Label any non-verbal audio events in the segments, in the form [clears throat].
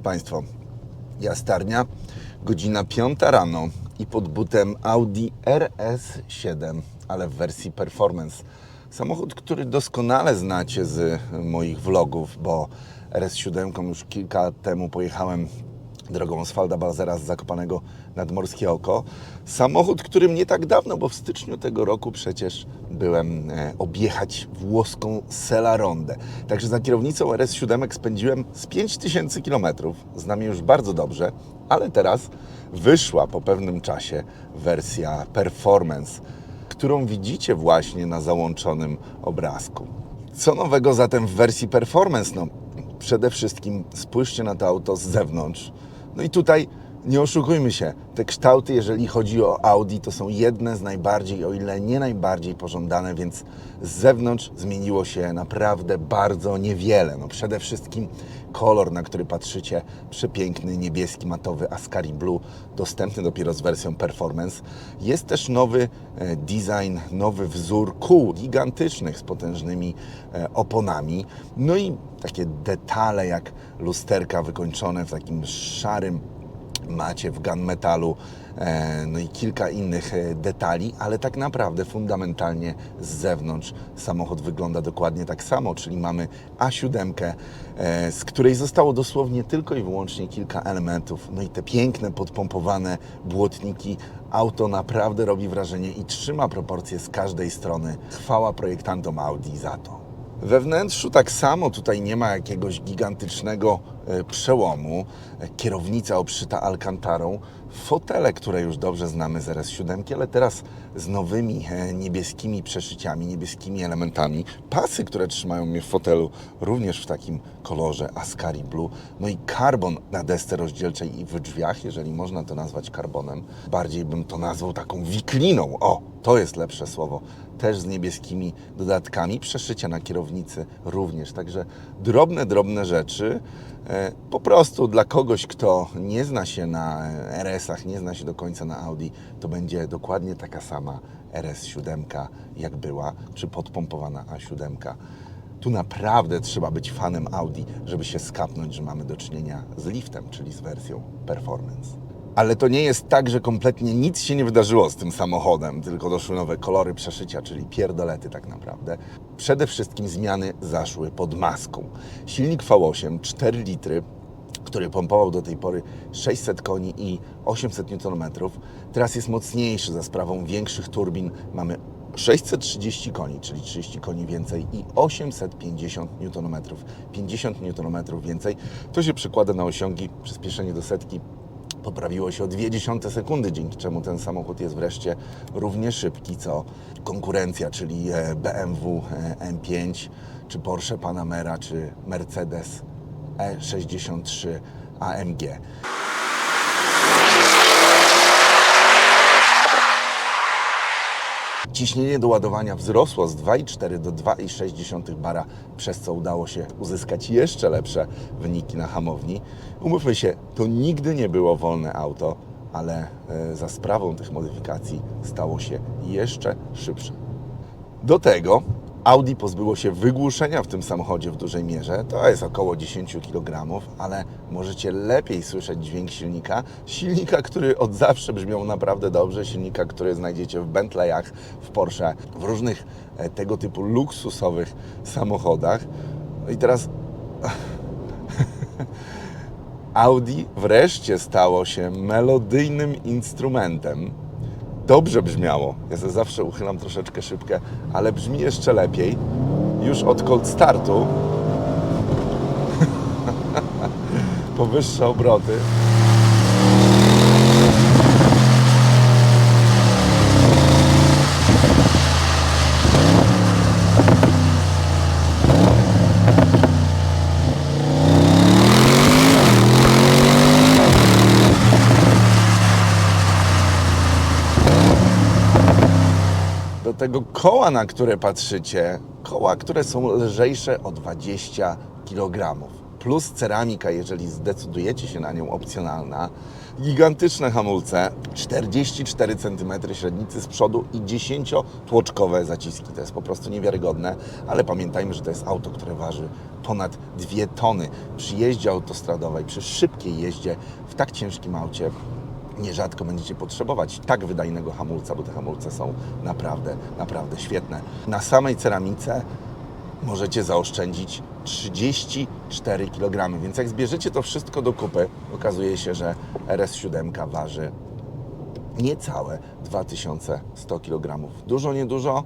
Drodzy Państwo, jastarnia, godzina 5 rano i pod butem Audi RS7, ale w wersji performance. Samochód, który doskonale znacie z moich vlogów, bo RS7 już kilka temu pojechałem drogą Oswalda Balzera z Zakopanego nad Morskie Oko. Samochód, którym nie tak dawno, bo w styczniu tego roku przecież byłem e, objechać włoską Selarondę. Także za kierownicą RS7 spędziłem z 5000 km. Znam już bardzo dobrze, ale teraz wyszła po pewnym czasie wersja Performance, którą widzicie właśnie na załączonym obrazku. Co nowego zatem w wersji Performance? No, przede wszystkim spójrzcie na to auto z zewnątrz. No i tutaj nie oszukujmy się, te kształty, jeżeli chodzi o Audi, to są jedne z najbardziej, o ile nie najbardziej pożądane, więc z zewnątrz zmieniło się naprawdę bardzo niewiele. No przede wszystkim kolor, na który patrzycie, przepiękny niebieski matowy Ascari Blue, dostępny dopiero z wersją Performance. Jest też nowy e, design, nowy wzór kół gigantycznych z potężnymi e, oponami. No i takie detale jak lusterka wykończone w takim szarym macie w gunmetalu, e, no i kilka innych e, detali, ale tak naprawdę fundamentalnie z zewnątrz samochód wygląda dokładnie tak samo, czyli mamy A7, e, z której zostało dosłownie tylko i wyłącznie kilka elementów, no i te piękne, podpompowane błotniki. Auto naprawdę robi wrażenie i trzyma proporcje z każdej strony. Chwała projektantom Audi za to. We wnętrzu tak samo, tutaj nie ma jakiegoś gigantycznego przełomu. E, Kierownica obszyta alkantarą, fotele, które już dobrze znamy z RS7, ale teraz z nowymi e, niebieskimi przeszyciami, niebieskimi elementami. Pasy, które trzymają mnie w fotelu, również w takim kolorze Ascari Blue. No i karbon na desce rozdzielczej i w drzwiach, jeżeli można to nazwać karbonem. Bardziej bym to nazwał taką wikliną. O, to jest lepsze słowo też z niebieskimi dodatkami, przeszycia na kierownicy również. Także drobne, drobne rzeczy. Po prostu dla kogoś, kto nie zna się na RS-ach, nie zna się do końca na Audi, to będzie dokładnie taka sama RS7, jak była, czy podpompowana A7. Tu naprawdę trzeba być fanem Audi, żeby się skapnąć, że mamy do czynienia z liftem, czyli z wersją Performance. Ale to nie jest tak, że kompletnie nic się nie wydarzyło z tym samochodem, tylko doszły nowe kolory przeszycia, czyli pierdolety tak naprawdę. Przede wszystkim zmiany zaszły pod maską. Silnik V8, 4 litry, który pompował do tej pory 600 koni i 800 Nm, teraz jest mocniejszy za sprawą większych turbin. Mamy 630 koni, czyli 30 koni więcej i 850 Nm, 50 Nm więcej. To się przekłada na osiągi, przyspieszenie do setki poprawiło się o 0,2 sekundy, dzięki czemu ten samochód jest wreszcie równie szybki co konkurencja, czyli e, BMW e, M5, czy Porsche Panamera, czy Mercedes E63 AMG. Ciśnienie do ładowania wzrosło z 2,4 do 2,6 bara, przez co udało się uzyskać jeszcze lepsze wyniki na hamowni. Umówmy się, to nigdy nie było wolne auto, ale e, za sprawą tych modyfikacji stało się jeszcze szybsze. Do tego Audi pozbyło się wygłuszenia w tym samochodzie w dużej mierze. To jest około 10 kg, ale możecie lepiej słyszeć dźwięk silnika. Silnika, który od zawsze brzmiał naprawdę dobrze. Silnika, który znajdziecie w Bentleyach, w Porsche, w różnych e, tego typu luksusowych samochodach. No i teraz [laughs] Audi wreszcie stało się melodyjnym instrumentem. Dobrze brzmiało. Ja ze zawsze uchylam troszeczkę szybkę, ale brzmi jeszcze lepiej. Już od cold startu. [laughs] Powyższe obroty. Tego koła, na które patrzycie, koła, które są lżejsze o 20 kg. plus ceramika, jeżeli zdecydujecie się na nią, opcjonalna. Gigantyczne hamulce, 44 cm średnicy z przodu i 10-tłoczkowe zaciski. To jest po prostu niewiarygodne, ale pamiętajmy, że to jest auto, które waży ponad 2 tony. Przy jeździe autostradowej, przy szybkiej jeździe w tak ciężkim aucie nierzadko będziecie potrzebować tak wydajnego hamulca, bo te hamulce są naprawdę, naprawdę świetne. Na samej ceramice możecie zaoszczędzić 34 kg, więc jak zbierzecie to wszystko do kupy, okazuje się, że RS7 waży niecałe 2100 kg. Dużo, niedużo.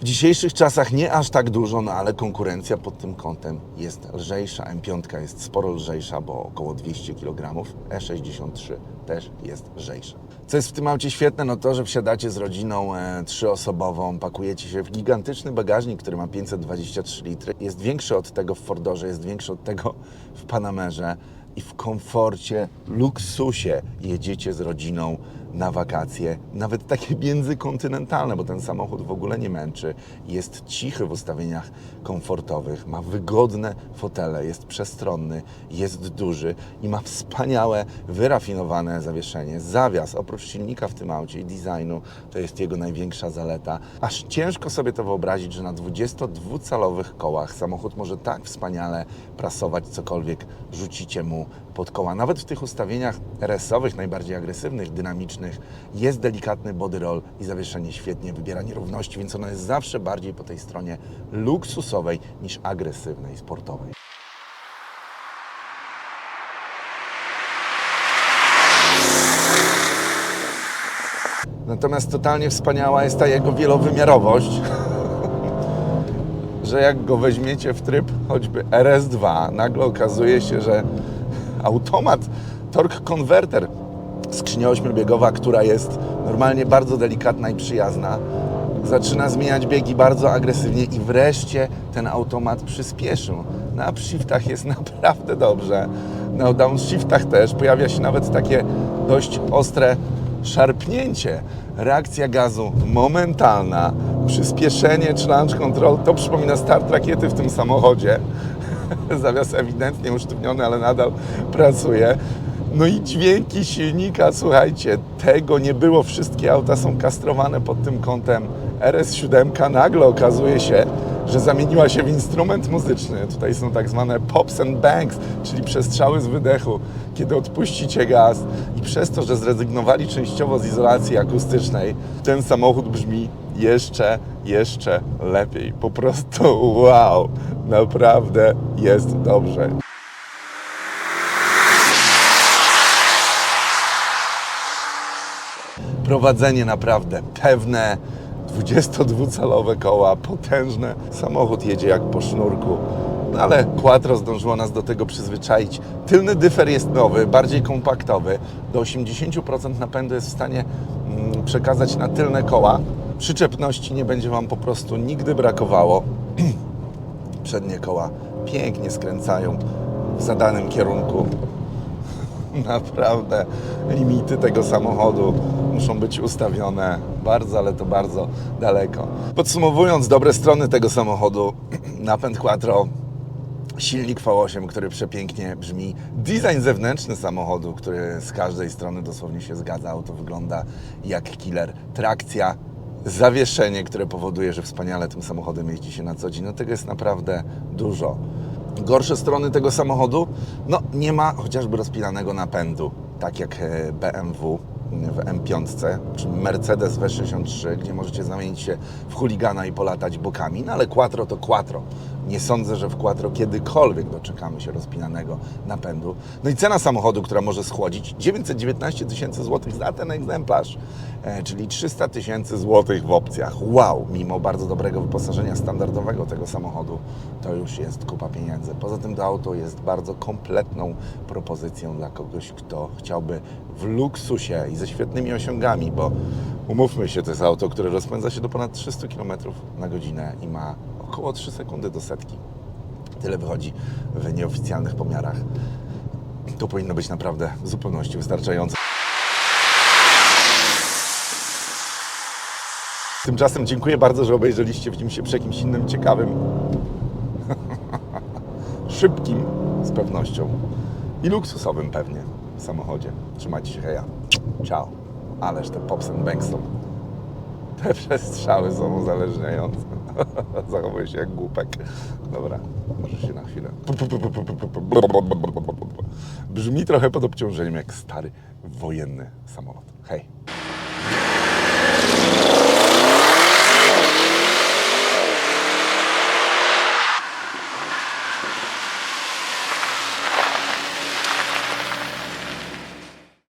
W dzisiejszych czasach nie aż tak dużo, no ale konkurencja pod tym kątem jest lżejsza. M5 jest sporo lżejsza, bo około 200 kg. E63 też jest lżejsza. Co jest w tym aucie świetne, no to, że wsiadacie z rodziną e, trzyosobową, pakujecie się w gigantyczny bagażnik, który ma 523 litry. Jest większy od tego w Fordorze, jest większy od tego w Panamerze i w komforcie, luksusie jedziecie z rodziną na wakacje, nawet takie [laughs] międzykontynentalne, bo ten samochód w ogóle nie męczy. Jest cichy w ustawieniach komfortowych, ma wygodne fotele, jest przestronny, jest duży i ma wspaniałe, wyrafinowane zawieszenie. Zawias, oprócz silnika w tym aucie i designu, to jest jego największa zaleta. Aż ciężko sobie to wyobrazić, że na 22-calowych kołach samochód może tak wspaniale prasować cokolwiek rzucicie mu pod koła. Nawet w tych ustawieniach RS-owych, najbardziej agresywnych, dynamicznych, jest delikatny body roll i zawieszenie świetnie wybiera nierówności, więc ono jest zawsze bardziej po tej stronie luksusowej niż agresywnej, sportowej. Natomiast totalnie wspaniała jest ta jego wielowymiarowość, [laughs] że jak go weźmiecie w tryb choćby RS2, nagle okazuje się, że automat torque converter skrzynia ośmiobiegowa, która jest normalnie bardzo delikatna i przyjazna, zaczyna zmieniać biegi bardzo agresywnie i wreszcie ten automat przyspieszył. Na upshiftach jest [laughs] naprawdę dobrze, na downshiftach też pojawia się nawet takie dość ostre szarpnięcie. Reakcja gazu momentalna, przyspieszenie czy launch control, to przypomina start rakiety w tym samochodzie. [laughs] Zawias ewidentnie usztywniony, ale nadal pracuje. No i dźwięki silnika, słuchajcie, tego nie było. Wszystkie auta są kastrowane pod tym kątem. RS7 nagle okazuje się, że zamieniła się w instrument muzyczny. Tutaj są tak zwane pops and bangs, czyli przestrzały z wydechu, kiedy odpuścicie gaz. I przez to, że zrezygnowali częściowo z izolacji akustycznej, ten samochód brzmi jeszcze, jeszcze lepiej. Po prostu wow, naprawdę jest dobrze. Prowadzenie naprawdę pewne, 22-calowe koła, potężne. Samochód jedzie jak po sznurku. No ale Quattro zdążyło nas do tego przyzwyczaić. Tylny dyfer jest nowy, bardziej kompaktowy. Do 80% napędu jest w stanie mm, przekazać na tylne koła. Przyczepności nie będzie Wam po prostu nigdy brakowało. [clears throat] Przednie koła pięknie skręcają w zadanym kierunku. [laughs] Naprawdę limity tego samochodu muszą być ustawione bardzo, ale to bardzo daleko. Podsumowując dobre strony tego samochodu, [clears throat] napęd Quattro, silnik V8, który przepięknie brzmi, design zewnętrzny samochodu, który z każdej strony dosłownie się zgadza, auto wygląda jak killer, trakcja, zawieszenie, które powoduje, że wspaniale tym samochodem jeździ się na co dzień, no tego jest naprawdę dużo. Gorsze strony tego samochodu? No, nie ma chociażby rozpinanego napędu, tak jak e, BMW w M5, czy Mercedes W63, gdzie możecie zamienić się w chuligana i polatać bokami, no ale Quattro to Quattro. Nie sądzę, że w Quattro kiedykolwiek doczekamy się rozpinanego napędu. No i cena samochodu, która może schłodzić 919 tysięcy złotych za ten egzemplarz, e, czyli 300 tysięcy złotych w opcjach. Wow, mimo bardzo dobrego wyposażenia standardowego tego samochodu, to już jest kupa pieniędzy. Poza tym to auto jest bardzo kompletną propozycją dla kogoś, kto chciałby w luksusie i ze świetnymi osiągami, bo umówmy się, to jest auto, które rozpędza się do ponad 300 km na godzinę i ma około 3 sekundy do setki. Tyle wychodzi w nieoficjalnych pomiarach. To powinno być naprawdę w zupełności wystarczające. Tymczasem dziękuję bardzo, że obejrzeliście. Widzimy się przy jakimś innym ciekawym [laughs] szybkim z pewnością i luksusowym pewnie samochodzie. Trzymajcie się, heja. Ciao. Ależ te Pops and Banks są. Te [laughs] przestrzały są uzależniające. [laughs] Zachowuję się jak głupek. Dobra, może się na chwilę. Brzmi trochę pod obciążeniem jak stary wojenny samolot. Hej.